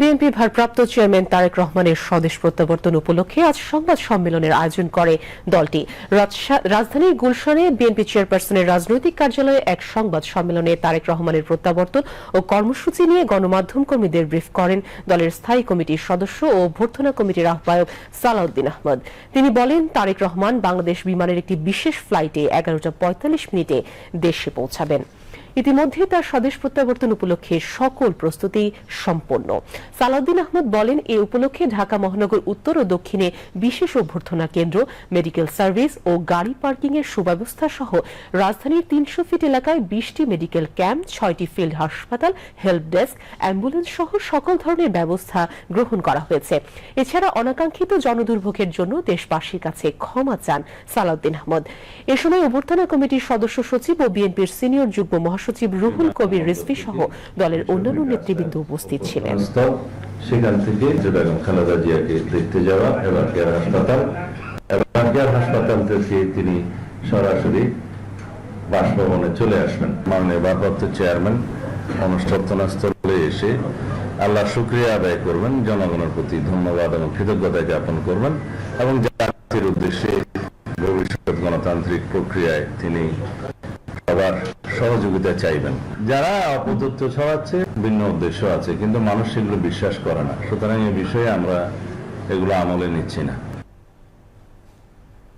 BNP ভারপ্রাপ্ত chairman Tarique রহমানের স্বদেশ প্রত্যাবর্তন উপলক্ষে আজ সংবাদ সম্মেলনের আয়োজন করে দলটি। রাজধানীর গুলশানে বিএনপি চেয়ারপারসনের রাজনৈতিক কার্যালয়ে এক সংবাদ সম্মেলনে তারেক রহমানের প্রত্যাবর্তন ও কর্মসূচি নিয়ে গণমাধ্যম কর্মীদের ব্রিফ করেন দলের স্থায়ী কমিটির সদস্য ও অভ্যর্থনা কমিটির আহ্বায়ক সালাউদ্দিন আহমদ। তিনি বলেন, তারেক রহমান বাংলাদেশ বিমানের একটি বিশেষ ফ্লাইটে এগারোটা পঁয়তাল্লিশ মিনিটে দেশে পৌঁছাবেন। ইতিমধ্যে তার স্বদেশ প্রত্যাবর্তন উপলক্ষে সকল প্রস্তুতি সম্পন্ন। সালাউদ্দিন আহমদ বলেন, এ উপলক্ষে ঢাকা মহানগর উত্তর ও দক্ষিণে বিশেষ অভ্যর্থনা কেন্দ্র, মেডিকেল সার্ভিস ও গাড়ি পার্কিং এর সুব্যবস্থা সহ রাজধানীর তিনশো ফিট এলাকায় বিশটি মেডিকেল ক্যাম্প, ছয়টি ফিল্ড হাসপাতাল, হেল্প ডেস্ক, অ্যাম্বুলেন্স সহ সকল ধরনের ব্যবস্থা গ্রহণ করা হয়েছে। এছাড়া অনাকাঙ্ক্ষিত জনদুর্ভোগের জন্য দেশবাসীর কাছে ক্ষমা চান সালাউদ্দিন আহমদ। এ সময় অভ্যর্থনা কমিটির সদস্য সচিব ও বিএনপির সিনিয়র যুগ্ম মহাসচিব রুহুল কবির রিজভী সহ দলের অন্যান্য নেতৃবৃন্দ উপস্থিত ছিলেন। সেখান থেকে বেগম খালেদা জিয়াকে দেখতে যাওয়া এবার কেয়ার হাসপাতাল। এবার কেয়ার হাসপাতাল থেকে তিনি সরাসরি বাসভবনে চলে আসবেন। মাননীয় ভারপ্রাপ্ত চেয়ারম্যান অনুষ্ঠান স্থলে এসে আল্লাহ শুক্রিয়া আদায় করবেন, জনগণের প্রতি ধন্যবাদ এবং কৃতজ্ঞতা জ্ঞাপন করবেন এবং জাতির উদ্দেশ্যে ভবিষ্যৎ গণতান্ত্রিক প্রক্রিয়ায় তিনি সবার সহযোগিতা চাইবেন। যারা অপতত্ব ছড়াচ্ছে, ভিন্ন উদ্দেশ্য আছে, কিন্তু মানুষ সেগুলো বিশ্বাস করে না। সুতরাং এই বিষয়ে আমরা এগুলো আমলে নিচ্ছি না।